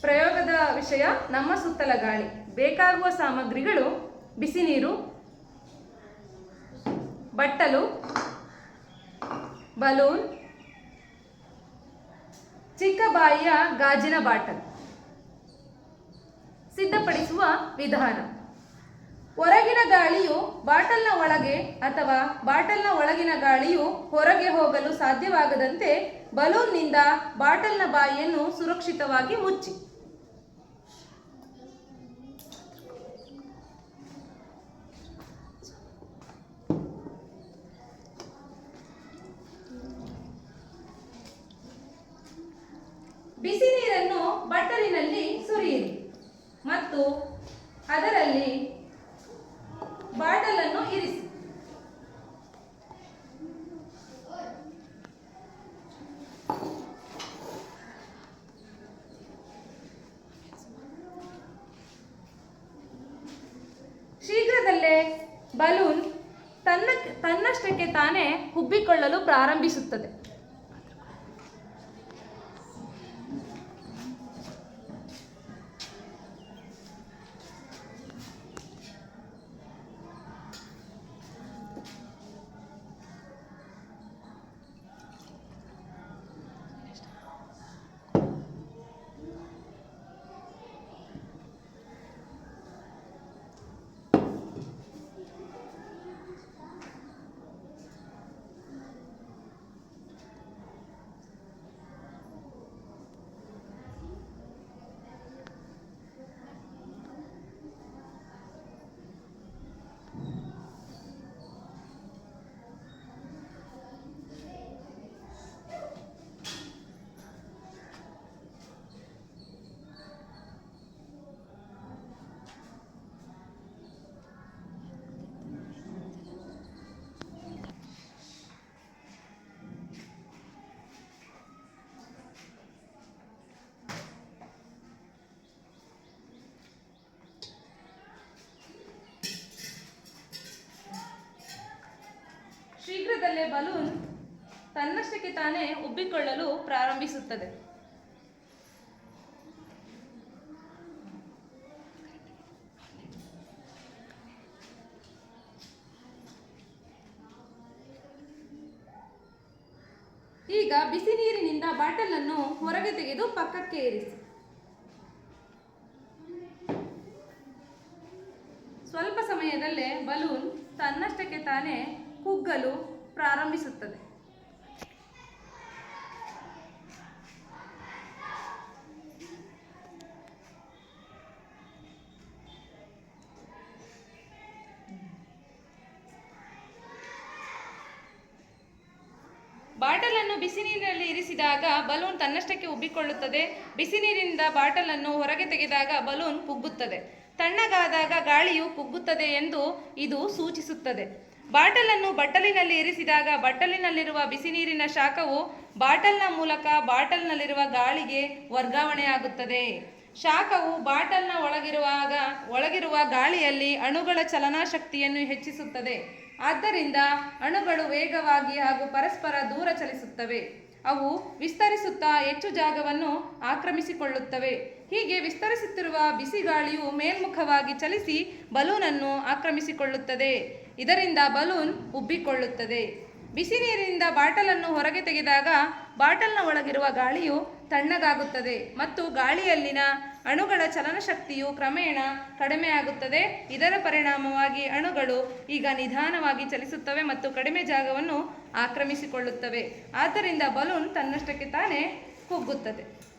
ಪ್ರಯೋಗದ ವಿಷಯ ನಮ್ಮ ಸುತ್ತಲ ಗಾಳಿ. ಬೇಕಾಗುವ ಸಾಮಗ್ರಿಗಳು, ಬಿಸಿ ನೀರು, ಬಟ್ಟಲು, ಬಲೂನ್, ಚಿಕ್ಕ ಬಾಯಿಯ ಗಾಜಿನ ಬಾಟಲ್. ಸಿದ್ಧಪಡಿಸುವ ವಿಧಾನ. ಹೊರಗಿನ ಗಾಳಿಯು ಬಾಟಲ್ನ ಒಳಗೆ ಅಥವಾ ಬಾಟಲ್ನ ಒಳಗಿನ ಗಾಳಿಯು ಹೊರಗೆ ಹೋಗಲು ಸಾಧ್ಯವಾಗದಂತೆ ಬಲೂನ್ನಿಂದ ಬಾಟಲ್ನ ಬಾಯಿಯನ್ನು ಸುರಕ್ಷಿತವಾಗಿ ಮುಚ್ಚಿ. ಬಿಸಿ ನೀರನ್ನು ಬಟ್ಟಲಿನಲ್ಲಿ ಸುರಿಯಿರಿ ಮತ್ತು ಅದರಲ್ಲಿ ಬಾಟಲನ್ನು ಇರಿಸಿ. ಶೀಘ್ರದಲ್ಲೇ ಬಲೂನ್ ತನ್ನ ತನ್ನಷ್ಟಕ್ಕೆ ತಾನೇ ಹುಬ್ಬಿಕೊಳ್ಳಲು ಪ್ರಾರಂಭಿಸುತ್ತದೆ. ಶೀಘ್ರದಲ್ಲೇ ಬಲೂನ್ ತನ್ನಷ್ಟಕ್ಕೆ ತಾನೇ ಉಬ್ಬಿಕೊಳ್ಳಲು ಪ್ರಾರಂಭಿಸುತ್ತದೆ. ಈಗ ಬಿಸಿ ನೀರಿನಿಂದ ಬಾಟಲನ್ನು ಹೊರಗೆ ತೆಗೆದು ಪಕ್ಕಕ್ಕೆ ಇರಿಸಿ. ಸ್ವಲ್ಪ ಸಮಯದಲ್ಲೇ ಬಲೂನ್ ತನ್ನಷ್ಟಕ್ಕೆ ತಾನೇ ಕುಗ್ಗಲು ಪ್ರಾರಂಭಿಸುತ್ತದೆ. ಬಾಟಲನ್ನು ಬಿಸಿ ನೀರಿನಲ್ಲಿ ಇರಿಸಿದಾಗ ಬಲೂನ್ ತನ್ನಷ್ಟಕ್ಕೆ ಉಬ್ಬಿಕೊಳ್ಳುತ್ತದೆ. ಬಿಸಿ ನೀರಿನಿಂದ ಬಾಟಲನ್ನು ಹೊರಗೆ ತೆಗೆದಾಗ ಬಲೂನ್ ಕುಗ್ಗುತ್ತದೆ. ತಣ್ಣಗಾದಾಗ ಗಾಳಿಯು ಕುಗ್ಗುತ್ತದೆ ಎಂದು ಇದು ಸೂಚಿಸುತ್ತದೆ. ಬಾಟಲನ್ನು ಬಟ್ಟಲಿನಲ್ಲಿ ಇರಿಸಿದಾಗ ಬಟ್ಟಲಿನಲ್ಲಿರುವ ಬಿಸಿ ನೀರಿನ ಶಾಖವು ಬಾಟಲ್ನ ಮೂಲಕ ಬಾಟಲ್ನಲ್ಲಿರುವ ಗಾಳಿಗೆ ವರ್ಗಾವಣೆಯಾಗುತ್ತದೆ. ಶಾಖವು ಬಾಟಲ್ನ ಒಳಗಿರುವಾಗ, ಒಳಗಿರುವ ಗಾಳಿಯಲ್ಲಿ ಅಣುಗಳ ಚಲನಾಶಕ್ತಿಯನ್ನು ಹೆಚ್ಚಿಸುತ್ತದೆ. ಆದ್ದರಿಂದ ಅಣುಗಳು ವೇಗವಾಗಿ ಹಾಗೂ ಪರಸ್ಪರ ದೂರ ಚಲಿಸುತ್ತವೆ. ಅವು ವಿಸ್ತರಿಸುತ್ತಾ ಹೆಚ್ಚು ಜಾಗವನ್ನು ಆಕ್ರಮಿಸಿಕೊಳ್ಳುತ್ತವೆ. ಹೀಗೆ ವಿಸ್ತರಿಸುತ್ತಿರುವ ಬಿಸಿ ಗಾಳಿಯು ಮೇಲ್ಮುಖವಾಗಿ ಚಲಿಸಿ ಬಲೂನನ್ನು ಆಕ್ರಮಿಸಿಕೊಳ್ಳುತ್ತದೆ. ಇದರಿಂದ ಬಲೂನ್ ಉಬ್ಬಿಕೊಳ್ಳುತ್ತದೆ. ಬಿಸಿ ನೀರಿನಿಂದ ಬಾಟಲನ್ನು ಹೊರಗೆ ತೆಗೆದಾಗ ಬಾಟಲ್ನ ಒಳಗಿರುವ ಗಾಳಿಯು ತಣ್ಣಗಾಗುತ್ತದೆ ಮತ್ತು ಗಾಳಿಯಲ್ಲಿನ ಅಣುಗಳ ಚಲನಶಕ್ತಿಯು ಕ್ರಮೇಣ ಕಡಿಮೆಯಾಗುತ್ತದೆ. ಇದರ ಪರಿಣಾಮವಾಗಿ ಅಣುಗಳು ಈಗ ನಿಧಾನವಾಗಿ ಚಲಿಸುತ್ತವೆ ಮತ್ತು ಕಡಿಮೆ ಜಾಗವನ್ನು ಆಕ್ರಮಿಸಿಕೊಳ್ಳುತ್ತವೆ. ಆದ್ದರಿಂದ ಬಲೂನ್ ತನ್ನಷ್ಟಕ್ಕೆ ತಾನೇ ಕುಗ್ಗುತ್ತದೆ.